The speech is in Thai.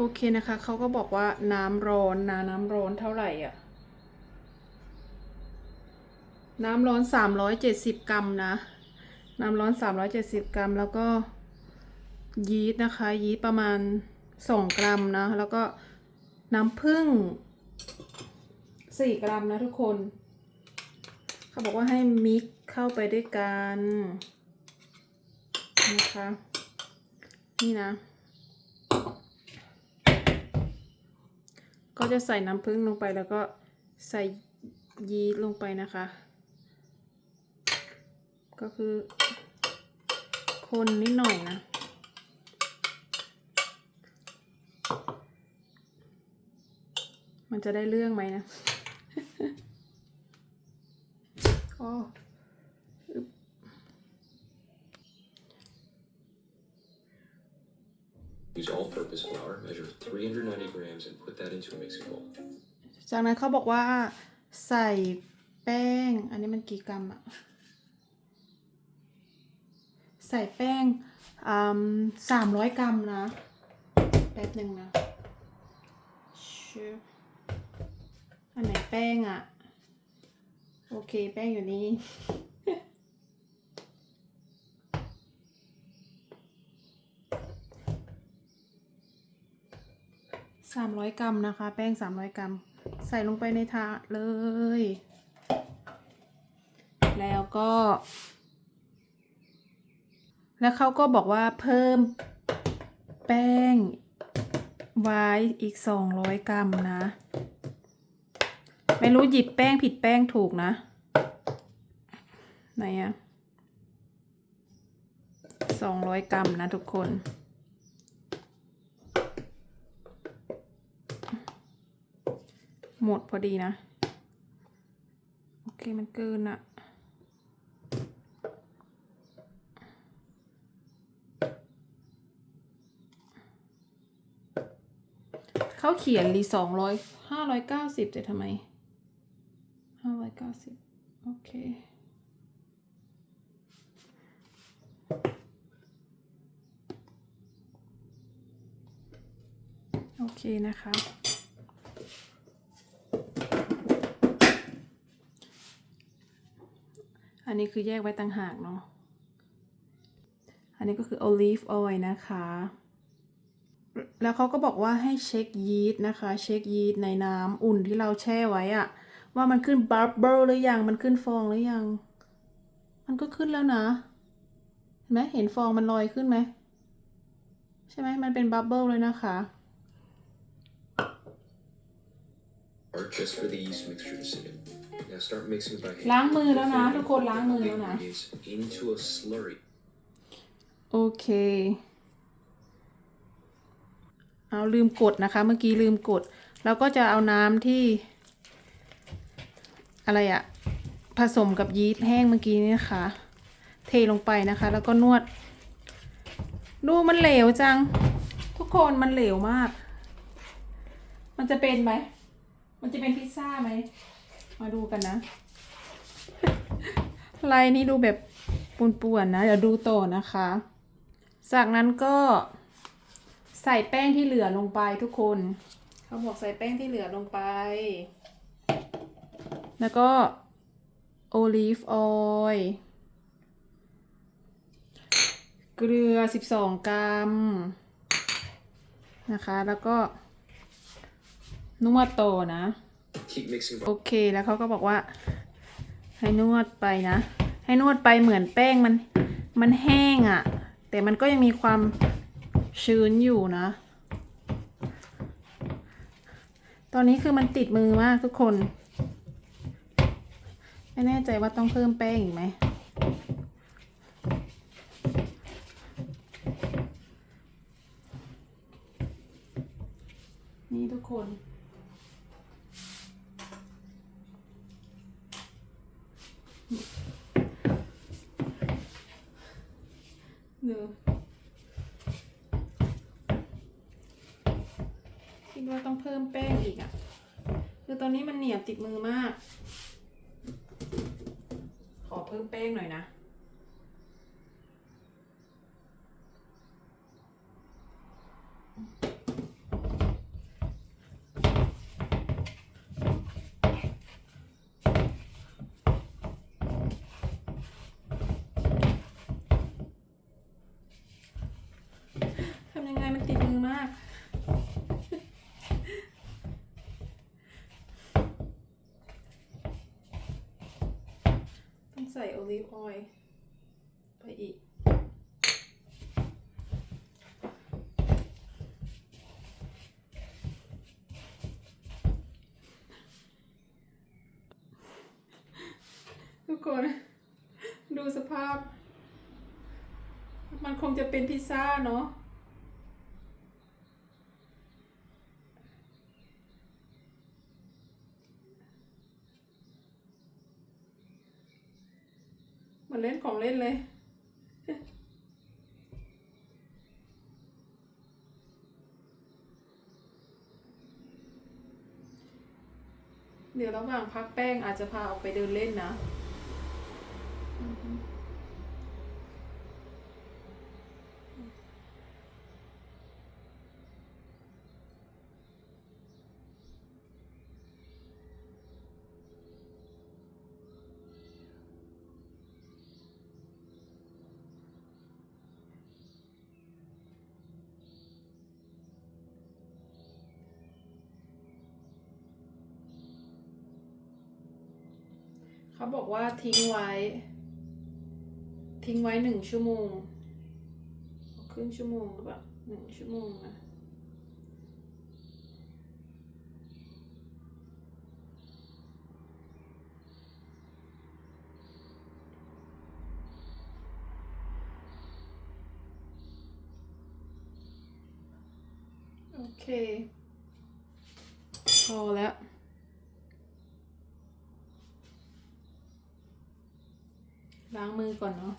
โอเคนะคะ เขาก็บอกว่าน้ำร้อนนะน้ำร้อนเท่าไหร่อะ น้ำร้อนสามร้อยเจ็ดสิบกรัมนะ น้ำร้อนสามร้อยเจ็ดสิบกรัม แล้วก็ยีสต์นะคะ ยีสต์ประมาณสองกรัมนะ แล้วก็น้ำผึ้งสี่กรัมนะทุกคน เขาบอกว่าให้มิกเข้าไปด้วยกันนะคะ นี่นะ ก็จะใส่น้ำผึ้งลงไปแล้วก็ใส่ยีสต์ลงไปนะคะ ก็คือคนนิดหน่อยนะ มันจะได้เรื่องไหมนะ โอ้ Use all-purpose flour, measure 390 grams and put that into a mixing bowl. จากนั้นเขาบอกว่าใส่แป้ง อันนี้มันกี่กรัมอะใส่แป้งสามร้อยกรัมนะแป๊บหนึ่งนะชิบอันไหนแป้งอะโอเค แป้งอยู่นี่ สามร้อยกรัมนะคะ แป้งสามร้อยกรัม ใส่ลงไปในถาดเลย แล้วก็ แล้วเขาก็บอกว่าเพิ่มแป้งไว้อีกสองร้อยกรัมนะ ไม่รู้หยิบแป้งผิดแป้งถูกนะ ไหนอะสองร้อยกรัมนะทุกคน หมดพอดีนะ โอเคมันเกินอะเขาเขียนรีสองร้อยห้าร้อยเก้าสิบแต่ทำไมห้าร้อยเก้าสิบโอเคโอเคนะคะ นี้คือแยกไว้ต่างหากเนาะ อันนี้ก็คือ olive oil นะคะ แล้วเขาก็บอกว่าให้เช็คยีสต์นะคะ เช็คยีสต์ในน้ำอุ่นที่เราแช่ไว้อะว่ามันขึ้นบับเบิลหรือยัง มันขึ้นฟองหรือยัง มันก็ขึ้นแล้วนะ เห็นไหมเห็นฟองมันลอยขึ้นไหม ใช่ไหมมันเป็นบับเบิลเลยนะคะ Or just for the yeast mixture to sit in. Now start mixing by hand. ล้างมือแล้วนะ Fill ทุกคนล้างมือ the แล้วนะ ingredients into a slurry. โอเค เอาลืมกดนะคะ เมื่อกี้ลืมกดแล้วก็จะเอาน้ำที่ อะไรอะผสมกับยีสต์แห้งเมื่อกี้นี่นะคะ เทลงไปนะคะ แล้วก็นวด ดูมันเหลวจัง ทุกคนมันเหลวมาก มันจะเป็นไหม มันจะเป็นพิซซ่าไหม มาดูกันนะ ลายนี้ดูแบบป่วนๆนะ เดี๋ยวดูต่อนะคะ จากนั้นก็ใส่แป้งที่เหลือลงไปทุกคน เขาบอกใส่แป้งที่เหลือลงไป แล้วก็โอลีฟออยล์เกลือ 12 กรัม นะคะ แล้วก็ นวดโตอนะ Keep mixing โอ by เคแล้วเขาก็บอกว่า ให้นวดไปนะ ให้นวดไปเหมือนแป้งมัน มันแห้งอะ่ะ แต่มันก็ยังมีความชื้นอยู่นะ ตอนนี้คือมันติดมือมากทุกคน ไม่แน่ใจว่าต้องเพิ่มแป้งอีกไหมนี่ทุกคนเน ว่าต้องเพิ่มแป้งอีกอะ่ะ คือตอนนี้มันเหนียวติดมือมาก ขอเพิ่มแป้งหน่อยนะ ส่โอลิฟออยล์ไปอีก ทุกคน ดูสภาพ มันคงจะเป็นพิซซ่าเนาะ มันเล่นของเล่นเลยเดี๋ยวระหว่างพักแป้งอาจจะพาออกไปเดินเล่นนะ เขาบอกว่าทิ้งไว้ ทิ้งไว้หนึ่งชั่วโมงครึ่งชั่วโมงหรือเปล่าหนึ่งชั่วโมงนะโอเค พอแล้ว ล้างมือก่อนเนาะ